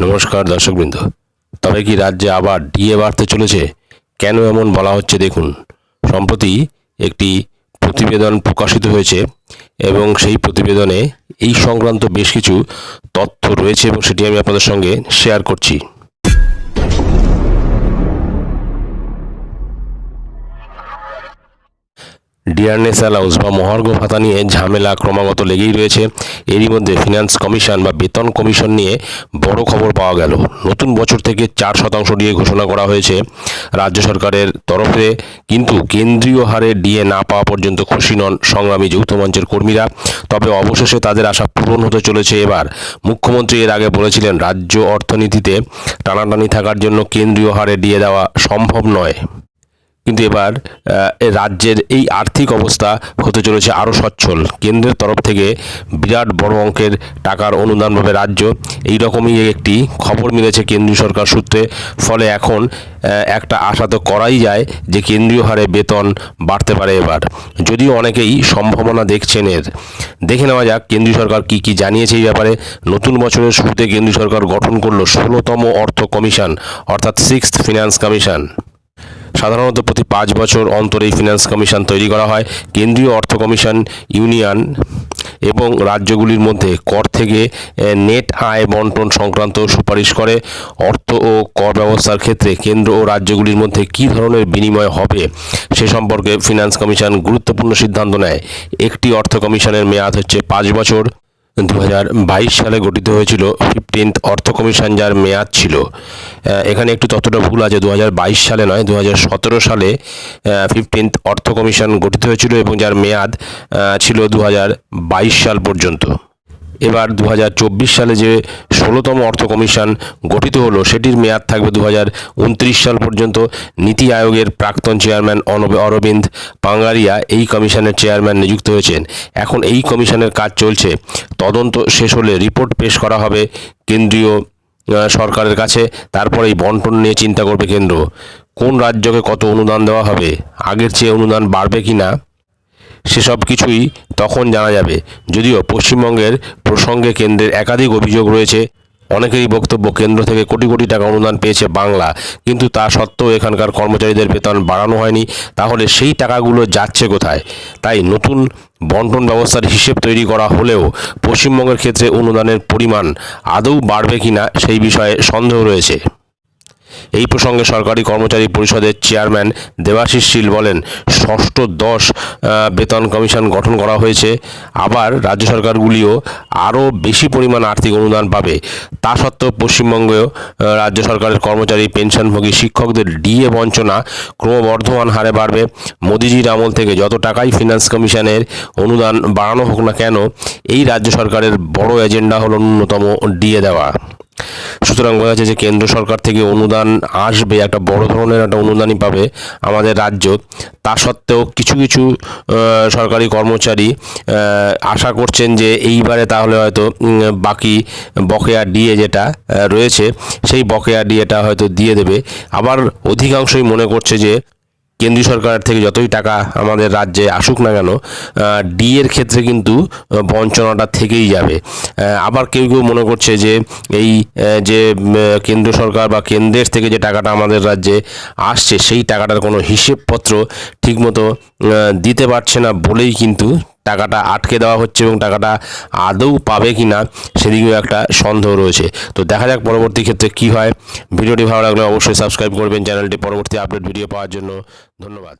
নমস্কার দর্শকবৃন্দ। তবে কি রাজ্যে আবার ডিএ বাড়তে চলেছে? কেন এমন বলা হচ্ছে দেখুন। সম্প্রতি একটি প্রতিবেদন প্রকাশিত হয়েছে এবং সেই প্রতিবেদনে এই সংক্রান্ত বেশ কিছু তথ্য রয়েছে এবং সেটি আমি আপনাদের সঙ্গে শেয়ার করছি। ডিয়ারনেস অ্যালাউন্স বা মহার্ঘ ভাতা নিয়ে ঝামেলা ক্রমাগত লেগেই রয়েছে। এরই মধ্যে ফিনান্স কমিশন বা বেতন কমিশন নিয়ে বড় খবর পাওয়া গেল। নতুন বছর থেকে চার শতাংশ ডিএ ঘোষণা করা হয়েছে রাজ্য সরকারের তরফে। কিন্তু কেন্দ্রীয় হারে ডিএ না পাওয়া পর্যন্ত খুশি নন সংগ্রামী যৌথ মঞ্চের কর্মীরা। তবে অবশেষে তাদের আশা পূরণ হতে চলেছে এবার। মুখ্যমন্ত্রী এর আগে বলেছিলেন, রাজ্য অর্থনীতিতে টানাটানি থাকার জন্য কেন্দ্রীয় হারে ডিএ দেওয়া সম্ভব নয়। কিন্তু এবার রাজ্যের এই আর্থিক অবস্থা হতে চলেছে আরও সচ্ছল। কেন্দ্রের তরফ থেকে বিরাট বড় অঙ্কের টাকার অনুদান পাবে রাজ্য এই রকমই একটি খবর মিলেছে কেন্দ্রীয় সরকার সূত্রে। ফলে এখন একটা আশা তো করাই যায় যে কেন্দ্রীয় হারে বেতন বাড়তে পারে এবার। যদিও অনেকেই সম্ভাবনা দেখছেন এর। দেখে নেওয়া যাক কেন্দ্রীয় সরকার কি কি জানিয়েছে এই ব্যাপারে। নতুন বছরের শুরুতে কেন্দ্রীয় সরকার গঠন করল ষোলোতম অর্থ কমিশন, অর্থাৎ সিক্সথ ফিনান্স কমিশন। সাধারণত প্রতি পাঁচ বছর অন্তর এই ফিনান্স কমিশন তৈরি করা হয়। কেন্দ্রীয় অর্থ কমিশন ইউনিয়ন এবং রাজ্যগুলির মধ্যে কর থেকে নেট আয় বন্টন সংক্রান্ত সুপারিশ করে। অর্থ ও কর ব্যবস্থার ক্ষেত্রে কেন্দ্র ও রাজ্যগুলির মধ্যে কী ধরনের বিনিময় হবে সে সম্পর্কে ফিনান্স কমিশন গুরুত্বপূর্ণ সিদ্ধান্ত নেয়। একটি অর্থ কমিশনের মেয়াদ হচ্ছে পাঁচ বছর। দু হাজার বাইশ সালে গঠিত হয়েছিল। ফিফটিন্থ অর্থ কমিশন যার মেয়াদ ছিল। এখানে একটু ততটা ভুল আছে। দু হাজার বাইশ সালে নয় দু সালে ফিফটিন্থ অর্থ কমিশন গঠিত হয়েছিল এবং যার মেয়াদ ছিল দু হাজার বাইশ সাল পর্যন্ত। এবার দু হাজার চব্বিশ সালে যে ষোলোতম অর্থ কমিশন গঠিত হলো, সেটির মেয়াদ থাকবে দু হাজার উনত্রিশ সাল পর্যন্ত। নীতি আয়োগের প্রাক্তন চেয়ারম্যান অরবিন্দ পাঙ্গারিয়া এই কমিশনের চেয়ারম্যান নিযুক্ত হয়েছেন। এখন এই কমিশনের কাজ চলছে। তদন্ত শেষ হলে রিপোর্ট পেশ করা হবে কেন্দ্রীয় সরকারের কাছে। তারপর এই বন্টন নিয়ে চিন্তা করবে কেন্দ্র। কোন রাজ্যকে কত অনুদান দেওয়া হবে? আগের চেয়ে অনুদান বাড়বে কি না সেসব কিছুই তখন জানা যাবে। যদিও পশ্চিমবঙ্গের প্রসঙ্গে কেন্দ্রের একাধিক অভিযোগ রয়েছে। অনেকেরই বক্তব্য, কেন্দ্র থেকে কোটি কোটি টাকা অনুদান পেয়েছে বাংলা। কিন্তু তা সত্ত্বেও এখানকার কর্মচারীদের বেতন বাড়ানো হয়নি। তাহলে সেই টাকাগুলো যাচ্ছে কোথায়? তাই নতুন বন্টন ব্যবস্থার হিসেব তৈরি করা হলেও পশ্চিমবঙ্গের ক্ষেত্রে অনুদানের পরিমাণ আদৌ বাড়বে কিনা সেই বিষয়ে সন্দেহ রয়েছে। এই প্রসঙ্গে সরকারি কর্মচারী পরিষদের চেয়ারম্যান দেবাশিস শীল বলেন, ষষ্ঠ দশ বেতন কমিশন গঠন করা হয়েছে, আবার রাজ্য সরকারগুলিও আরও বেশি পরিমাণ আর্থিক অনুদান পাবে। তা সত্ত্বেও পশ্চিমবঙ্গেও রাজ্য সরকারের কর্মচারী, পেনশনভোগী শিক্ষকদের ডিএ বঞ্চনা ক্রমবর্ধমান হারে বাড়বে। মোদিজির আমল থেকে যত টাকাই ফিনান্স কমিশনের অনুদান বাড়ানো হোক না কেন, এই রাজ্য সরকারের বড় এজেন্ডা হলো ন্যূনতম ডিএ দেওয়া। সুতরাং বোঝা যাচ্ছে যে কেন্দ্র সরকার থেকে অনুদান আসবে, একটা বড় ধরনের একটা অনুদানই পাবে আমাদের রাজ্য। তা সত্ত্বেও কিছু কিছু সরকারি কর্মচারী আশা করছেন যে এইবারে তাহলে হয়তো বাকি বকেয়া ডিএ যেটা রয়েছে, সেই বকেয়া ডিএটা হয়তো দিয়ে দেবে। আবার অধিকাংশই মনে করছে যে কেন্দ্রীয় সরকারের থেকে যতই টাকা আমাদের রাজ্যে আসুক না কেন ডি এর ক্ষেত্রে কিন্তু বঞ্চনাটা থেকেই যাবে। আবার কেউ কেউ মনে করছে যে, এই যে কেন্দ্র সরকার বা কেন্দ্রের থেকে যে টাকাটা আমাদের রাজ্যে আসছে, সেই টাকাটার কোনো হিসেবপত্র ঠিকমতো দিতে পারছে না বলেই কিন্তু টাকাটা আটকে দেওয়া হচ্ছে এবং টাকাটা আদৌ পাবে কি না সেদিকেও একটা সন্দেহ রয়েছে। তো দেখা যাক পরবর্তী ক্ষেত্রে কি হয়। ভিডিওটি ভালো লাগলে অবশ্যই সাবস্ক্রাইব করবেন। চ্যানেলটি পরবর্তী আপডেট ভিডিও পাওয়ার জন্য ধন্যবাদ।